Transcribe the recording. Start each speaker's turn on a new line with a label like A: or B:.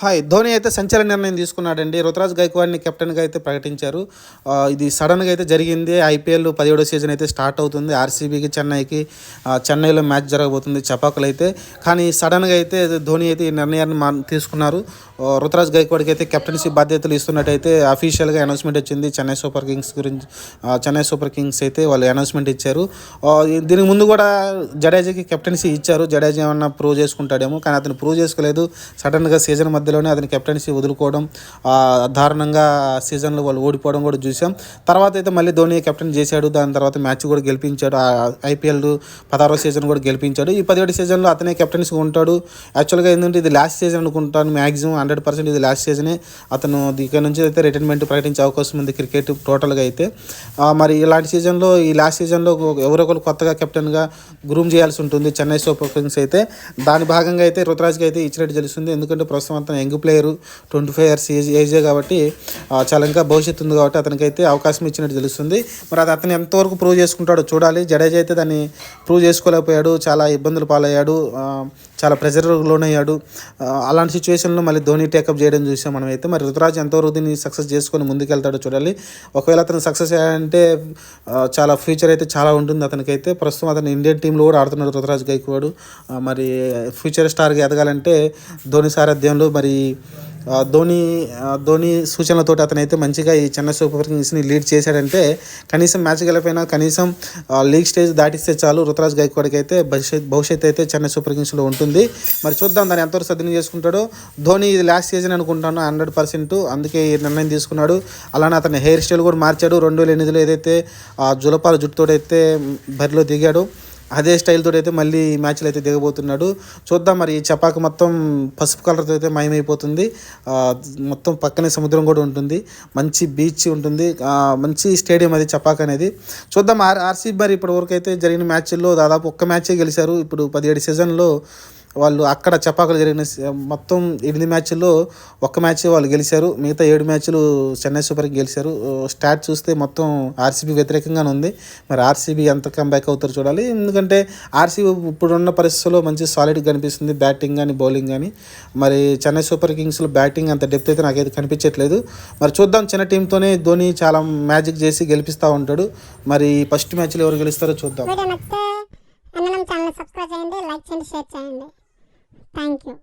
A: Hi Dhoni అయితే సంచలన నిర్ణయం తీసుకున్నాడండి. రుతురాజ్ గైక్వాడ్ని కెప్టెన్గా అయితే ప్రకటించారు. ఇది సడన్గా అయితే జరిగింది. ఐపీఎల్ పదిహేడో సీజన్ అయితే స్టార్ట్ అవుతుంది. ఆర్సీబీకి చెన్నైకి చెన్నైలో మ్యాచ్ జరగబోతుంది చపాకులు అయితే. కానీ సడన్గా అయితే ధోని అయితే ఈ నిర్ణయాన్ని తీసుకున్నారు. రుతురాజ్ గైక్వాడ్కి అయితే కెప్టెన్సీ బాధ్యతలు ఇస్తున్నట్టయితే అఫీషియల్గా అనౌన్స్మెంట్ వచ్చింది. చెన్నై సూపర్ కింగ్స్ గురించి చెన్నై సూపర్ కింగ్స్ అయితే వాళ్ళు అనౌన్స్మెంట్ ఇచ్చారు. దీనికి ముందు కూడా జడేజాకి కెప్టెన్సీ ఇచ్చారు. జడేజా ఏమన్నా ప్రూవ్ చేసుకుంటాడేమో కానీ అతను ప్రూవ్ చేసుకోలేదు. సడన్గా సీజన్ మధ్య మధ్యలోనే అతని కెప్టెన్సీ వదులుకోవడం దారుణంగా సీజన్లో వాళ్ళు ఓడిపోవడం కూడా చూసాం తర్వాత అయితే మళ్ళీ ధోని కెప్టెన్ చేశాడు. దాని తర్వాత మ్యాచ్ కూడా గెలిపించాడు. ఐపీఎల్ పదహారో సీజన్ కూడా గెలిపించాడు. ఈ పదిహేడు సీజన్లో అతనే కెప్టెన్సీ ఉంటాడు. యాక్చువల్గా ఏంటంటే ఇది లాస్ట్ సీజన్ అనుకుంటాను. మ్యాక్సిమం హండ్రెడ్ పర్సెంట్ ఇది లాస్ట్ సీజనే. అతను ఇక్కడ నుంచి అయితే రిటైర్మెంట్ ప్రకటించే అవకాశం ఉంది క్రికెట్ టోటల్గా అయితే. మరి ఇలాంటి సీజన్లో ఈ లాస్ట్ సీజన్లో ఎవరో ఒకరు కొత్తగా కెప్టెన్గా గ్రూమ్ చేయాల్సి ఉంటుంది. చెన్నై సూపర్ కింగ్స్ అయితే. దాని భాగంగా అయితే రుతురాజ్కి అయితే ఇచ్చినట్టు తెలుస్తుంది. ఎందుకంటే ప్రస్తుతం అంతా young player twenty five years age ఏజే కాబట్టి చాలా ఇంకా భవిష్యత్తు ఉంది కాబట్టి అతనికైతే అవకాశం ఇచ్చినట్టు తెలుస్తుంది. మరి అది అతను ఎంతవరకు ప్రూవ్ చేసుకుంటాడో చూడాలి. జడేజా అయితే దాన్ని ప్రూవ్ చేసుకోలేకపోయాడు చాలా ఇబ్బందులు పాలయ్యాడు. చాలా ప్రెజర్ లోనయ్యాడు అలాంటి సిచ్యువేషన్లో మళ్ళీ ధోని టేకప్ చేయడం చూసాం మనమైతే. మరి రుతురాజ్ ఎంతవరకు దీన్ని సక్సెస్ చేసుకొని ముందుకెళ్తాడో చూడాలి. ఒకవేళ అతను సక్సెస్ అయ్యాడంటే చాలా ఫ్యూచర్ అయితే చాలా ఉంటుంది అతనికైతే. ప్రస్తుతం అతను ఇండియన్ టీంలో కూడా ఆడుతున్నాడు రుతురాజ్ గైక్వాడు. మరి ఫ్యూచర్ స్టార్గా ఎదగాలంటే ధోని సారథ్యంలో మరి ధోని ధోని సూచనలతోటి అతనైతే మంచిగా ఈ చెన్నై సూపర్ కింగ్స్ని లీడ్ చేశాడంటే కనీసం మ్యాచ్ గెలిపోయినా కనీసం లీగ్ స్టేజ్ దాటిస్తే చాలు రుతురాజ్ గైక్వాడ్కి అయితే భవిష్యత్ భవిష్యత్ అయితే చెన్నై సూపర్ కింగ్స్లో ఉంటుంది. మరి చూద్దాం దాన్ని ఎంతవరకు సద్వినియోగం చేసుకుంటాడో. ధోని ఇది లాస్ట్ సీజన్ అనుకుంటాను హండ్రెడ్ పర్సెంట్ అందుకే ఈ నిర్ణయం తీసుకున్నాడు. అలానే అతని హెయిర్ స్టైల్ కూడా మార్చాడు. రెండు వేల ఎనిమిదిలో ఏదైతే జులపాల జులపాల జుట్టుతోడైతే బరిలో దిగాడు. అదే స్టైల్తో అయితే మళ్ళీ మ్యాచ్లు అయితే దిగబోతున్నాడు. చూద్దాం మరి ఈ చపాకు మొత్తం పసుపు కలర్తో అయితే మయమైపోతుంది. మొత్తం పక్కనే సముద్రం కూడా ఉంటుంది. మంచి బీచ్ ఉంటుంది. మంచి స్టేడియం అది చపాక్ అనేది. చూద్దాం ఆర్ ఆర్సీబీ మరి ఇప్పటి వరకు అయితే జరిగిన మ్యాచ్ల్లో దాదాపు ఒక్క మ్యాచే గెలిచారు. ఇప్పుడు పదిహేడు సీజన్లో వాళ్ళు అక్కడ చెప్పాకలు జరిగిన మొత్తం ఎనిమిది మ్యాచ్ల్లో ఒక్క మ్యాచ్ వాళ్ళు గెలిచారు. మిగతా ఏడు మ్యాచ్లు చెన్నై సూపర్ కింగ్ గెలిచారు స్టాట్ చూస్తే మొత్తం ఆర్సీబీ వ్యతిరేకంగానే ఉంది. మరి ఆర్సీబీ ఎంత కంబ్యాక్ అవుతారో చూడాలి. ఎందుకంటే ఆర్సీబీ ఇప్పుడున్న పరిస్థితుల్లో మంచి సాలిడ్ కనిపిస్తుంది. బ్యాటింగ్ కానీ బౌలింగ్ కానీ మరి చెన్నై సూపర్ కింగ్స్లో బ్యాటింగ్ అంత డెప్త్ అయితే నాకైతే కనిపించట్లేదు. మరి చూద్దాం చిన్న టీంతోనే ధోని చాలా మ్యాజిక్ చేసి గెలిపిస్తూ ఉంటాడు. మరి ఫస్ట్ మ్యాచ్లో ఎవరు గెలుస్తారో చూద్దాం.
B: ఛానల్ సబ్స్క్రైబ్ చేయండి లైక్ చేయండి షేర్ చేయండి. Thank you.